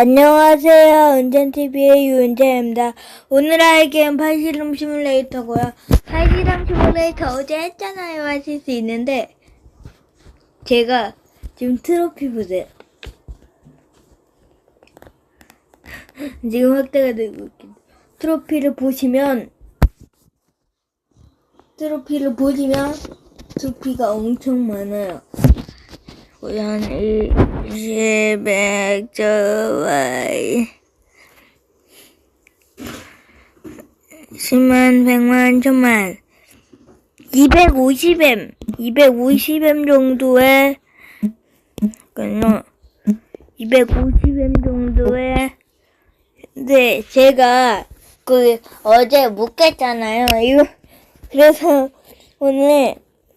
안녕하세요. 은전TV의 유은재입니다. 오늘 할 게임 팔씨름 시뮬레이터고요. 팔씨름 시뮬레이터 어제 했잖아요. 하실 수 있는데, 제가 지금 트로피 보세요. 지금 확대가 되고 있긴 트로피를 보시면, 트로피를 보시면, 트로피가 엄청 많아요. 우선 20, 100, 좋아이 10만, 100만, 1000만. 250M 250M 정도의 그냥 250M 정도의 네 제가 그 어제 못 갔잖아요. 이거 그래서 오늘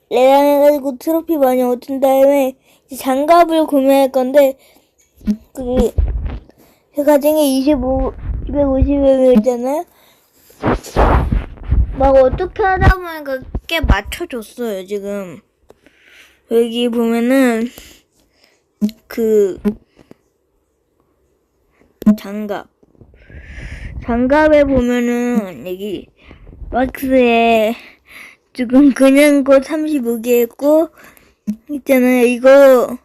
레랑 해가지고 트로피 많이 얻은 다음에 장갑을 구매할 건데 그 제가 중에 25, 250을 있잖아요. 막 어떻게 하다 보니까 꽤 맞춰줬어요 지금. 여기 보면은 그 장갑 장갑에 보면은 여기 박스에 지금 그냥 거 35개 있고 있잖아요 이거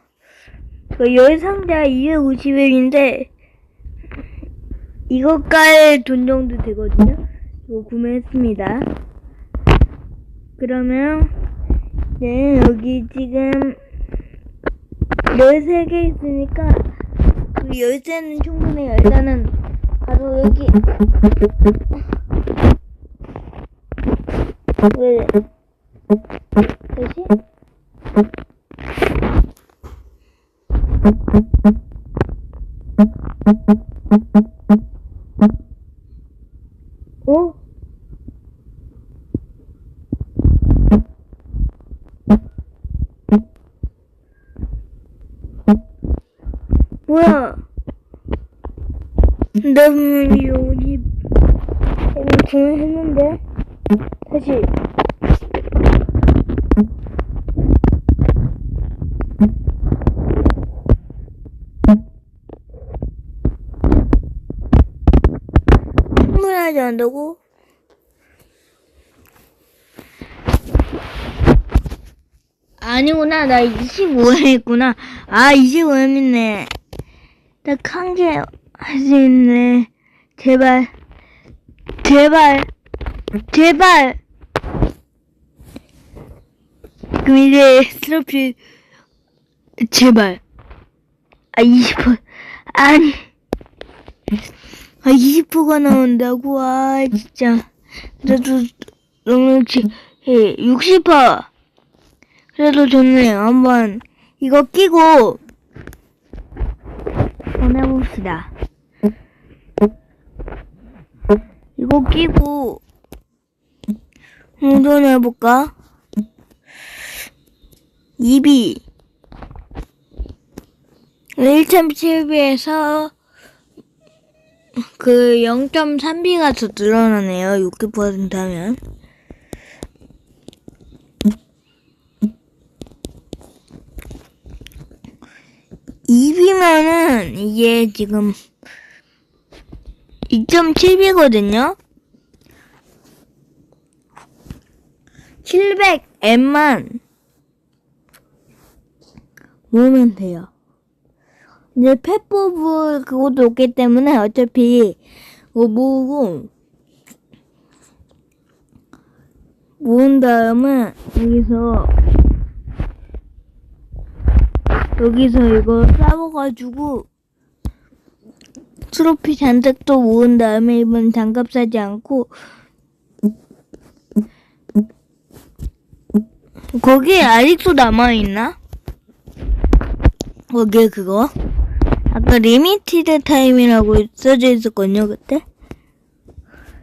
그 열상자 250원인데 이거 깔 돈 정도 되거든요? 이거 구매했습니다. 그러면 네 여기 지금 13개 있으니까 그 열쇠는 충분해요 일단은 바로 여기. 왜? 다시 어? 뭐야? 나 분명히 여기 구매했는데 다시 충분하지 않다고? 아니구나, 나 25회 했구나. 아, 25회 있네. 딱한개할수 있네. 제발. 제발. 제발. 그럼 이제 트로피, 제발. 아, 20%. 아니. 아, 20%가 나온다고? 아, 진짜. 그래도 너무 지, 예, 60%. 그래도 좋네요. 한번 이거 끼고 한번 해봅시다. 이거 끼고 운전해볼까? 입이 1.7비에서 그 0.3비가 더 늘어나네요. 60% 하면. 입이면은 이게 지금 2.7비거든요. 700M만 모으면 돼요. 이제 펫보브 그것도 없기 때문에 어차피 이거 모으고 모은 다음에 여기서 여기서 이거 싸먹어가지고 트로피 잔뜩 또 모은 다음에 이번 장갑 사지 않고 거기에 아직도 남아있나? 거기에 그거? 아까 리미티드 타임이라고 써져 있었거든요 그때?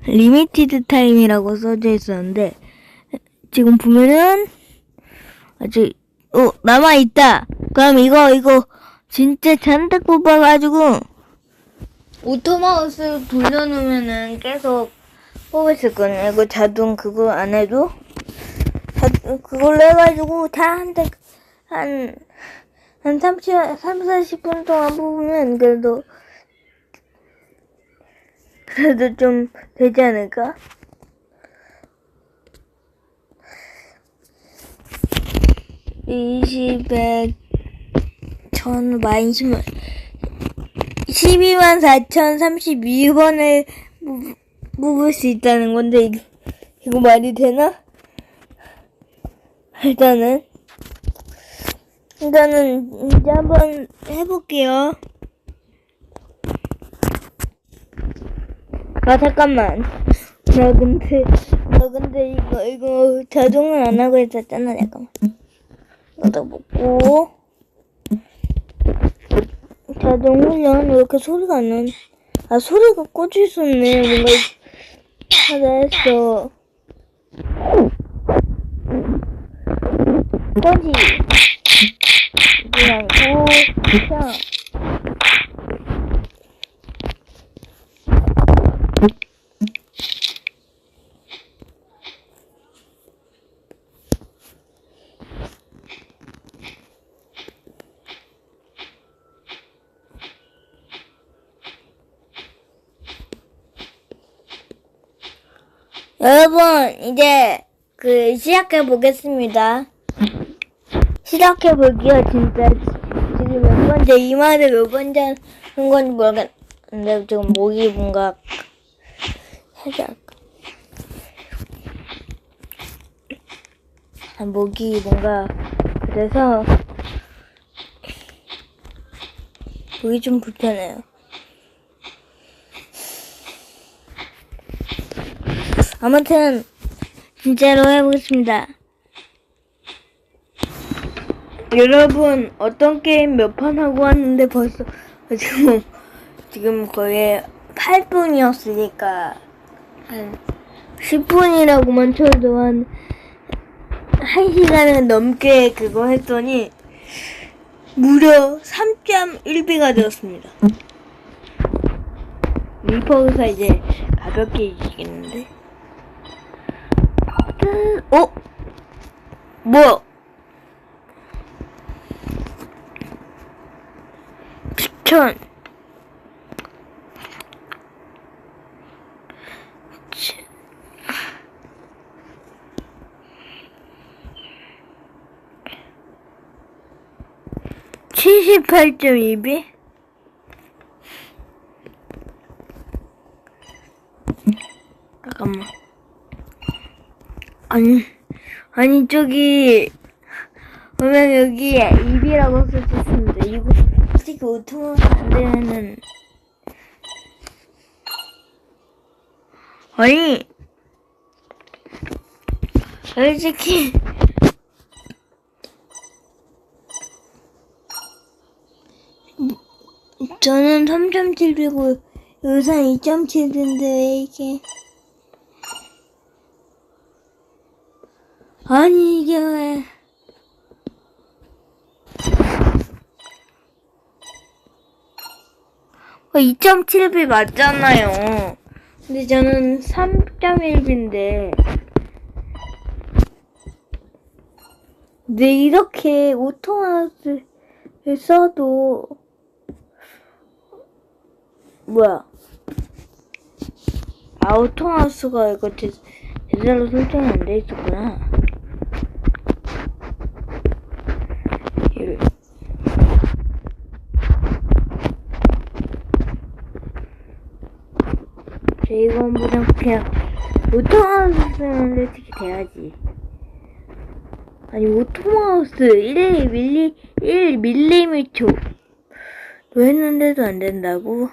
리미티드 타임이라고 써져 있었는데 지금 보면은 아직 어 남아있다 그럼 이거 이거 진짜 잔뜩 뽑아가지고 오토마우스 돌려놓으면은 계속 뽑을 수 있거든요. 이거 자동 그거 안 해도 자, 그걸로 해가지고 다 한 대 한, 한 30, 3, 40분 동안 뽑으면 그래도 그래도 좀 되지 않을까? 이십에 천 만 십만 12만 4,032번을 뽑을 수 있다는 건데 이거 말이 되나? 일단은 일단은 이제 한번 해볼게요. 아 잠깐만. 나 근데 나 근데 이거 이거 자동은 안 하고 있었잖아. 잠깐만. 이거 먹고 자동 훈련 왜 이렇게 소리가 안 나네? 아 소리가 꽂혀 있었네. 뭔가 하다 했어. 꺼지. 그냥. 여러분, 이제 그 시작해 보겠습니다. 시작해 볼게요, 진짜. 번째, 이 말을 몇 번째 하는 건지 모르겠는데, 지금 목이 뭔가 살짝. 아, 목이 뭔가, 그래서, 목이 좀 불편해요. 아무튼 진짜로 해보겠습니다. 여러분 어떤 게임 몇 판 하고 왔는데 벌써 지금 지금 거의 8분이었으니까 한 10분이라고만 쳐도 한 1시간은 넘게 그거 했더니 무려 3.1배가 되었습니다. 리퍼가 이제 가볍게 이기겠는데? 어? 뭐 치- 78.2비? 잠깐만. 아니, 아니, 저기, 보면 여기 입이라고. 이거 안 되면은. 아니, 솔직히. 저는 3.7이고, 요산 2.7인데, 왜 이게. 아니 이게 왜 어, 2.7비 맞잖아요. 근데 저는 3.1비인데. 근데 이렇게 오토마스를 써도 뭐야? 아 오토마스가 이거 제, 제대로 설정이 안 돼 있었구나. 이를. 한번 그냥 오토마우스는 솔직히 돼야지. 아니 오토마우스 1 밀리 1 밀리미터 로 했는데도 안 된다고?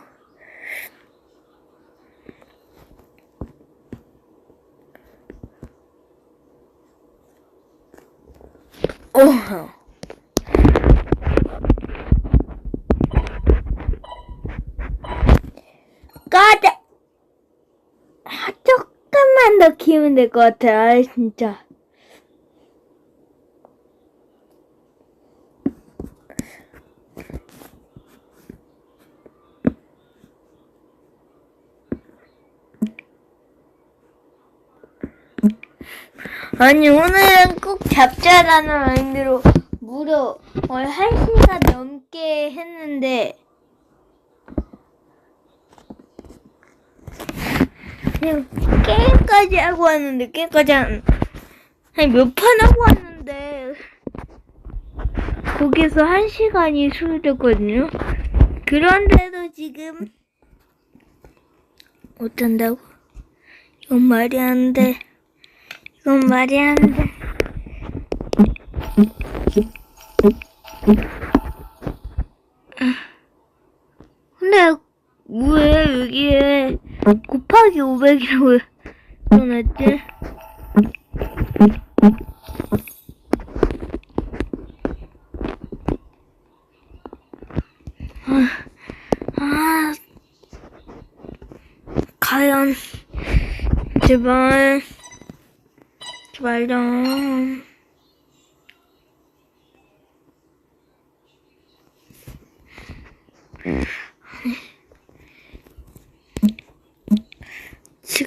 어. 까자. 아, 조금만 더 키우면 될 것 같아. 아, 진짜. 아니, 오늘은 꼭 잡자라는 마인드로 무려 거의 한 시간 넘게 했는데, 게임까지 하고 왔는데 게임까지 한몇 판 하고 왔는데 거기서 한 시간이 소요됐거든요. 그런데도 지금 어쩐다고? 이건 말이 안 돼. 이건 말이 안 돼. 근데 왜 여기에 곱하기 500이라고 써놨지? 아, 아, 과연 제발 제발 좀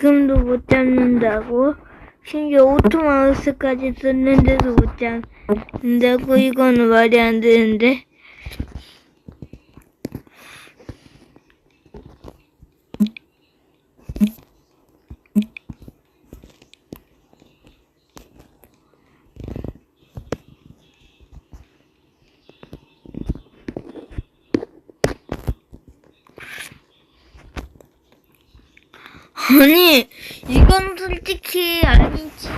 지금도 못 잡는다고? 심지어 오토마우스까지 썼는데도 못 잡는다고? 이거는 말이 안 되는데. 아니, 이건 솔직히 아니지.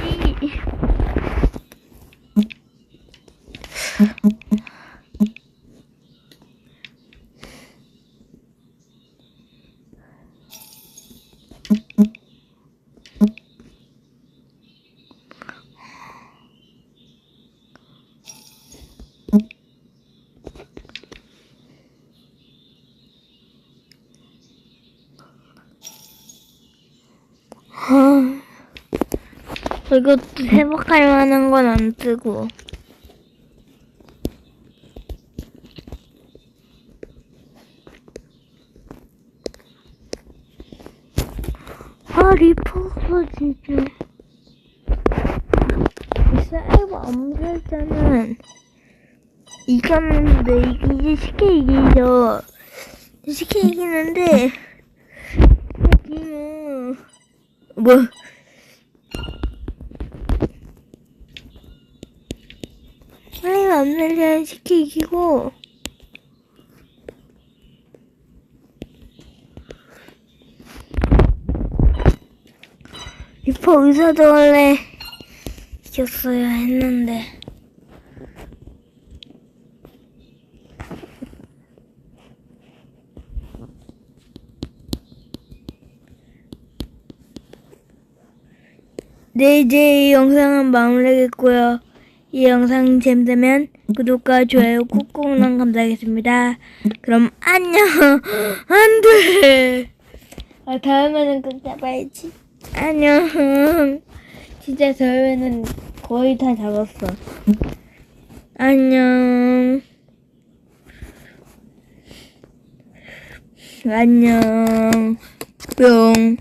아, 이것도 회복할 만한 건 안 뜨고. 아, 리포터 진짜. 이 사이버 암살자는 이겼는데, 이게 쉽게 이기죠. 쉽게 이기는데, 여기는, 뭐, 사이버 암살자는 쉽게 이기고, 리포 의사도 원래 이겼어야 했는데. 네, 이제 이 영상은 마무리하겠고요. 이 영상 재밌다면 구독과 좋아요 꾹꾹 눌러 감사하겠습니다. 그럼 안녕. 안 돼. 아, 다음에는 꼭 잡아야지. 안녕. 진짜 저희는 거의 다 잡았어. 안녕. 안녕. 뿅.